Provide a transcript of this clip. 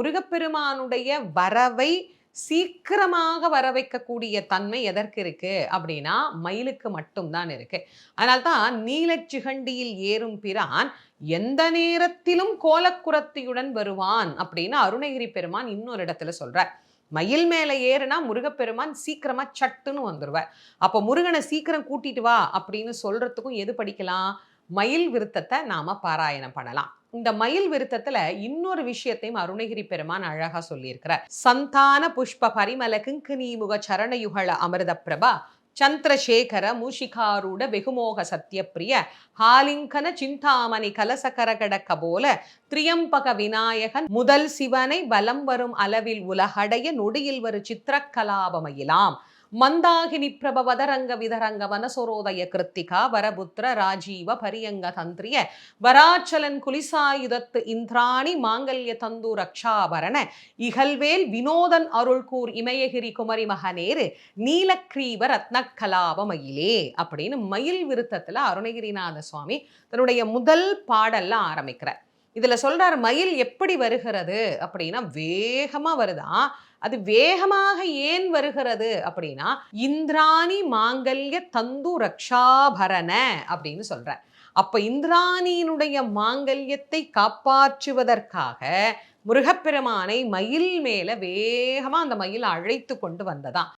முருகப்பெருமானுடைய வரவை சீக்கிரமாக வர வைக்கக்கூடிய தன்மை எதற்கு இருக்கு? அப்படின்னா மயிலுக்கு மட்டும்தான் இருக்கு. அதனால்தான் நீலச்சிகண்டியில் ஏறும் பிரான் எந்த நேரத்திலும் கோலக்குரத்தியுடன் வருவான் அப்படின்னு அருணகிரி பெருமான் இன்னொரு இடத்துல சொல்றார். மயில் மேல ஏறுனா முருகப்பெருமான் சீக்கிரமா சட்டுன்னு வந்துருவார். அப்போ முருகனை சீக்கிரம் கூட்டிட்டு வா அப்படின்னு சொல்றதுக்கும் எது படிக்கலாம்? மயில் விருத்தத்தை நாம பாராயணம் பண்ணலாம். இந்த மயில் விருத்தத்துல இன்னொரு விஷயத்தையும் அருணகிரி பெருமான் அழகா சொல்லியிருக்கிறார். சந்தான புஷ்ப பரிமல கிங்கினி முக சரணயுகள அமிர்த பிரபா சந்திரசேகர மூஷிகாரூட வெகுமோக சத்யப்பிரிய ஹாலிங்கன சிந்தாமணி கலசகரகடக்க போல திரியம்பக விநாயகன் முதல் சிவனை பலம் வரும் அளவில் உலகடைய நொடியில் வரும் சித்திரக்கலாபமையிலாம் மந்தாகினி பிரபவதரங்க விதரங்க வனசொரோதய கிருத்திகா வரபுத்திர ராஜீவ பரியங்க தந்திரிய வராச்சலன் குலிசாயுதத்து இந்திராணி மாங்கல்ய தந்து ரக்ஷாபரண இகல்வேல் வினோதன் அருள்கூர் இமயகிரி குமரி மகனேரு நீலக்ரீவ ரத்னக்கலாப மயிலே அப்படின்னு மயில் விருத்தத்துல அருணகிரிநாத சுவாமி தன்னுடைய முதல் பாடல்ல ஆரம்பிக்கிறார். இதுல சொல்றார் மயில் எப்படி வருகிறது? அப்படின்னா வேகமா வருதான் அது வேகமாக ஏன் வருகிறது அப்படின்னா இந்திராணி மாங்கல்ய தந்து ரக்ஷாபரண அப்படின்னு சொல்கிறேன் அப்போ இந்திராணியினுடைய மாங்கல்யத்தை காப்பாற்றுவதற்காக முருகப்பெருமானை மயில் மேலே வேகமாக அந்த மயில் அழைத்து கொண்டு வந்ததாம்.